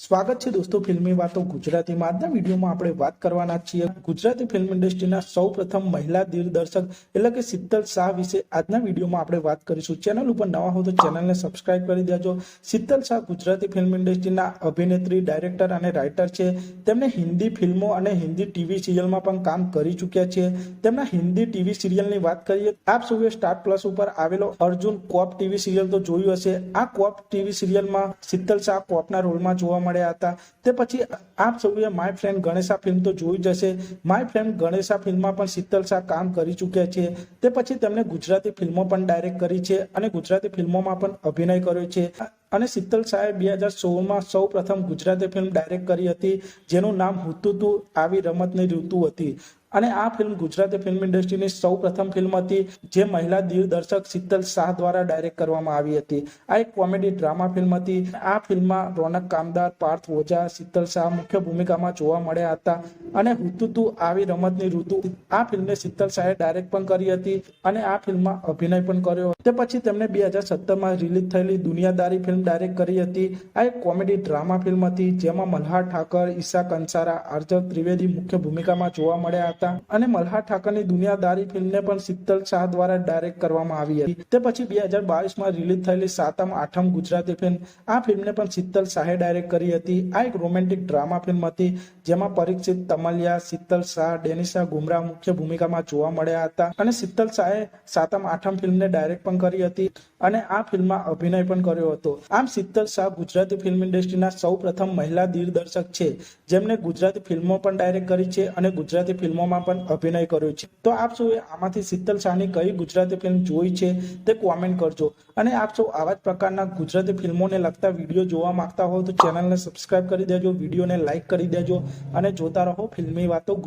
સ્વાગત છે દોસ્તો ફિલ્મી વાતો ગુજરાતીમાં. આજના વિડીયોમાં આપણે વાત કરવાના છીએ ગુજરાતી ફિલ્મ ઇન્ડસ્ટ્રીના સૌ પ્રથમ મહિલા દિગ્દર્શક એટલે કે શીતલ શાહ વિશે. આજના વિડીયોમાં આપણે વાત કરીશું. ચેનલ ઉપર નવા હો તો ચેનલને સબસ્ક્રાઇબ કરી દેજો. શીતલ શાહ ગુજરાતી ફિલ્મ ઇન્ડસ્ટ્રીના અભિનેત્રી, ડાયરેક્ટર અને રાઇટર છે. તેમણે હિન્દી ફિલ્મો અને હિન્દી ટીવી સિરિયલમાં પણ કામ કરી ચૂક્યા છે. તેમના હિન્દી ટીવી સિરિયલની વાત કરીએ, આપ સૌએ સ્ટાર પ્લસ ઉપર આવેલો અર્જુન કોપ ટીવી સિરિયલ તો જોયું હશે. આ કોપ ટીવી સિરિયલમાં શીતલ શાહ કોપના રોલમાં જોવા મળ્યા હતા. તે પછી આપ સૌએ માય ફ્રેન્ડ ગણેશા ફિલ્મ તો જોઈ જશે માય ફ્રેન્ડ ગણેશા ફિલ્મમાં પણ શીતલ શાહ કામ કરી ચૂક્યા છે. તે પછી તેમણે ગુજરાતી ફિલ્મો પણ ડાયરેક્ટ કરી છે અને ગુજરાતી ફિલ્મોમાં પણ અભિનય કર્યો છે. અને શીતલ શાહે બે હજાર સોળમાં સૌ પ્રથમ ગુજરાતી ફિલ્મ ડાયરેક્ટ કરી હતી, જેનું નામ હુતુતુ આવી રમતની ઋતુ હતી. અને આ ફિલ્મ ગુજરાતી ફિલ્મ ઇન્ડસ્ટ્રીની સૌ પ્રથમ ફિલ્મ હતી, જે મહિલા દિગ્દર્શક શીતલ શાહ દ્વારા ડાયરેક્ટ કરવામાં આવી હતી. આ એક કોમેડી ડ્રામા ફિલ્મ હતી. આ ફિલ્મમાં રોનક કામદાર પાર્થ ઓઝા, શીતલ શાહ મુખ્ય ભૂમિકામાં જોવા મળ્યા હતા અને હુતુતુ આવી રમતની ઋતુ આ ફિલ્મને શીતલ શાહે ડાયરેક્ટ પણ કરી હતી અને આ ફિલ્મમાં અભિનય પણ કર્યો તે પછી તેમણે બે હજાર સત્તરમાં રિલીઝ થયેલી દુનિયાદારી ફિલ્મ ડાયરેક્ટ કરી હતી. આ એક કોમેડી ડ્રામા ફિલ્મ હતી, જેમાં મલ્હાર ઠાકર, ઈશા કંસારા આર્જવ ત્રિવેદી મુખ્ય ભૂમિકામાં જોવા મળ્યા હતા અને મલ્હાર ઠાકરની દુનિયાદારી ફિલ્મને પણ શીતલ શાહ દ્વારા ડાયરેક્ટ કરવામાં આવી હતી. તે પછી બે હજાર બાવીસમાં રિલીઝ થયેલી સાતમ આઠમ ગુજરાતી ફિલ્મ આ ફિલ્મને પણ શીતલ શાહે ડાયરેક્ટ કરી હતી. આ એક રોમેન્ટિક ડ્રામા ફિલ્મ હતી, જેમાં પરીક્ષિત તમલિયા, શીતલ શાહ, ડેનિશા ગુમરા મુખ્ય ભૂમિકામાં જોવા મળ્યા હતા અને શીતલ શાહે સાતમ આઠમ ફિલ્મને ડાયરેક્ટ પણ કરી હતી અને આ ફિલ્મમાં અભિનય પણ કર્યો હતો. આમ શીતલ શાહ ગુજરાતી ફિલ્મ ઇન્ડસ્ટ્રીના સૌ પ્રથમ મહિલા દિગ્દર્શક છે જેમને ગુજરાતી ફિલ્મો પણ ડાયરેક્ટ કરી છે અને ગુજરાતી ફિલ્મોમાં પણ અભિનય કર્યો છે. તો આપ સૌએ આમાંથી શીતલ શાહની કઈ ગુજરાતી ફિલ્મ જોઈ છે તે કોમેન્ટ કરજો. અને આપ સૌ આવા જ પ્રકારના ગુજરાતી ફિલ્મોને લગતા વીડિયો જોવા માંગતા હો તો ચેનલને સબસ્ક્રાઇબ કરી દેજો, વિડીયોને લાઇક કરી દેજો અને જોતા રહો ફિલ્મી વાતો